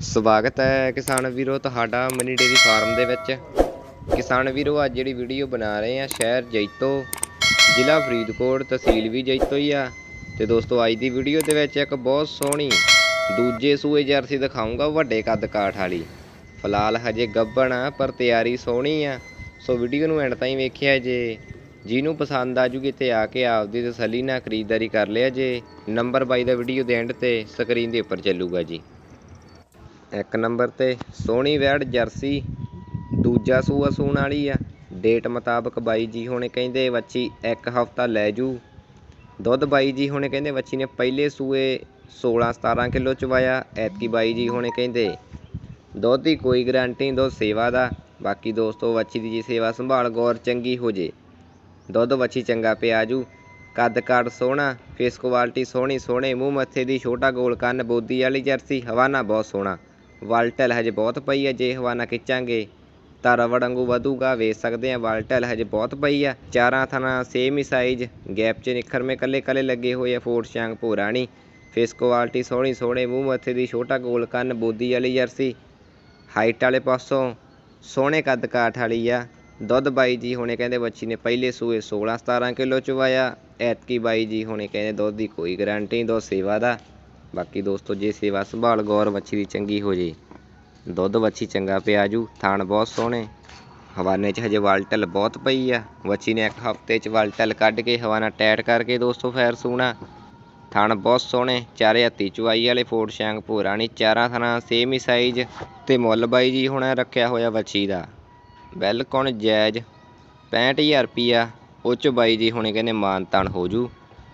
ਸਵਾਗਤ ਹੈ ਕਿਸਾਨ ਵੀਰੋ, ਤੁਹਾਡਾ ਮਨੀ ਡੇਰੀ ਫਾਰਮ ਦੇ ਵਿੱਚ। ਕਿਸਾਨ ਵੀਰੋ, ਅੱਜ ਜਿਹੜੀ ਵੀਡੀਓ ਬਣਾ ਰਹੇ ਆ ਸ਼ਹਿਰ ਜੈਤੋ, ਜ਼ਿਲ੍ਹਾ ਫਰੀਦਕੋਟ, ਤਹਿਸੀਲ ਵੀ ਜੈਤੋ ਹੀ ਆ। ਤੇ ਦੋਸਤੋ, ਅੱਜ ਦੀ ਵੀਡੀਓ ਦੇ ਵਿੱਚ ਇੱਕ ਬਹੁਤ ਸੋਹਣੀ ਦੂਜੇ ਸੂਏ ਜਰਸੀ ਦਿਖਾਉਂਗਾ ਵੱਡੇ ਕੱਦ ਕਾਠ ਵਾਲੀ। ਫਿਲਹਾਲ ਹਜੇ ਗੱਭਣ ਆ, ਪਰ ਤਿਆਰੀ ਸੋਹਣੀ ਆ। ਸੋ ਵੀਡੀਓ ਨੂੰ ਐਂਡ ਤਾਈਂ ਵੇਖਿਆ ਜੇ। ਜਿਹਨੂੰ ਪਸੰਦ ਆ ਜੂਗੀ ਤੇ ਆ ਕੇ ਆਪਦੀ ਤਸੱਲੀ ਨਾਲ ਖਰੀਦਦਾਰੀ ਕਰ ਲਿਆ ਜੇ। ਨੰਬਰ ਬਾਈ ਦਾ ਵੀਡੀਓ ਦੇ ਐਂਡ ਤੇ ਸਕਰੀਨ ਦੇ ਉੱਪਰ ਚੱਲੂਗਾ ਜੀ। ਇੱਕ ਨੰਬਰ ਤੇ ਸੋਹਣੀ ਵੈੜ ਜਰਸੀ, ਦੂਜਾ ਸੂਆ ਸੂਣ ਵਾਲੀ ਆ। ਡੇਟ ਮੁਤਾਬਕ ਬਾਈ ਜੀ ਹੁਣੇ ਕਹਿੰਦੇ ਵੱਛੀ ਇੱਕ ਹਫਤਾ ਲੈ ਜੂ। ਦੁੱਧ ਬਾਈ ਜੀ ਹੁਣੇ ਕਹਿੰਦੇ ਵੱਛੀ ਨੇ ਪਹਿਲੇ ਸੂਏ 16 17 ਕਿਲੋ ਚਵਾਇਆ, ਐਤਕੀ ਬਾਈ ਜੀ ਹੁਣੇ ਕਹਿੰਦੇ ਦੁੱਧ ਦੀ ਕੋਈ ਗਾਰੰਟੀ ਨਹੀਂ, ਦੁੱਧ ਸੇਵਾ ਦਾ। ਬਾਕੀ ਦੋਸਤੋ, ਵੱਛੀ ਦੀ ਜੀ ਸੇਵਾ ਸੰਭਾਲ ਗੌਰ ਚੰਗੀ ਹੋ ਜੇ। ਦੁੱਧ ਵੱਛੀ ਚੰਗਾ ਪਿਆ ਜੂ। ਕੱਦ ਕਾਠ ਸੋਹਣਾ ਫੇਸ ਕੁਆਲਿਟੀ ਸੋਹਣੀ ਸੋਹਣੇ ਮੂੰਹ ਮੱਥੇ ਦੀ ਛੋਟਾ ਗੋਲ ਕੰਨ, ਬੋਦੀ ਵਾਲੀ ਜਰਸੀ, ਹਵਾਨਾ ਬਹੁਤ ਸੋਹਣਾ। ਵਾਲਟਲ ਹਜੇ ਬਹੁਤ ਪਈ ਹੈ ਜੇ ਹਵਾਨਾ ਖਿੱਚਾਂਗੇ ਤਾਂ ਰਵੜ ਵਾਂਗੂ ਵਧੂਗਾ ਵੇਚ ਸਕਦੇ ਆ ਵਾਲਟਲ ਹਜੇ ਬਹੁਤ ਪਈ ਆ। ਚਾਰਾਂ ਥਾਂ ਸੇਮ ਹੀ ਸਾਈਜ਼ ਗੈਪ 'ਚ ਨਿਖਰਵੇਂ ਕੱਲੇ ਕੱਲੇ ਲੱਗੇ ਹੋਏ ਆ ਫੋਰਟ ਸ਼ਾਂਗ ਭੋਰਾਣੀ ਫੇਸ ਕੁਆਲਿਟੀ ਸੋਹਣੀ ਸੋਹਣੇ, ਮੂੰਹ ਮੱਥੇ ਦੀ ਛੋਟਾ ਗੋਲ ਕੰਨ, ਬੋਦੀ ਵਾਲੀ ਜਰਸੀ। ਹਾਈਟ ਵਾਲੇ ਪਾਸੋਂ ਸੋਹਣੇ ਕੱਦ ਕਾਠ ਵਾਲੀ ਆ। ਦੁੱਧ ਬਾਈ ਜੀ ਹੁਣੇ ਕਹਿੰਦੇ ਬੱਚੀ ਨੇ ਪਹਿਲੇ ਸੂਏ 16 17 ਕਿਲੋ ਚਵਾਇਆ। ਐਤਕੀ ਬਾਈ ਜੀ ਹੁਣੇ ਕਹਿੰਦੇ ਦੁੱਧ ਦੀ ਕੋਈ ਗਾਰੰਟੀ ਨਹੀਂ, ਦੁੱਧ ਸੇਵਾ ਦਾ। ਬਾਕੀ ਦੋਸਤੋ, ਜੇ ਸੇਵਾ ਸੰਭਾਲ ਗੌਰ ਵੱਛੀ ਦੀ ਚੰਗੀ ਹੋ ਜੇ, ਦੁੱਧ ਵੱਛੀ ਚੰਗਾ ਪਿਆ ਜੂ, ਥਾਣ ਬਹੁਤ ਸੋਹਣੇ। ਹਵਾਨੇ 'ਚ ਹਜੇ ਵਾਲਟਲ ਬਹੁਤ ਪਈ ਆ। ਵੱਛੀ ਨੇ ਇੱਕ ਹਫ਼ਤੇ 'ਚ ਵਾਲਟਲ ਕੱਢ ਕੇ ਹਵਾਨਾ ਟੈਟ ਕਰਕੇ ਦੋਸਤੋ ਫੈਰ ਸੂਣਾ। ਥਣ ਬਹੁਤ ਸੋਹਣੇ, ਚਾਰੇ ਹੱਤੀ ਚੁਆਈ ਵਾਲੇ ਫੋਰਡ ਸ਼ੈਂਗ ਭੋਰਾਣੀ ਚਾਰਾਂ ਥਣਾ ਸੇਮ ਹੀ ਸਾਈਜ਼ ਤੇ ਮੁੱਲ ਬਾਈ ਜੀ ਹੁਣ ਰੱਖਿਆ ਹੋਇਆ ਵੱਛੀ ਦਾ। ਬਿਲਕੁਲ ਜਾਇਜ਼ 65000 ਰੁਪਿਆ ਉਹ 'ਚ ਬਾਈ ਜੀ ਹੁਣੇ ਕਹਿੰਦੇ ਮਾਨ ਤਾਨ ਹੋ ਜੂ।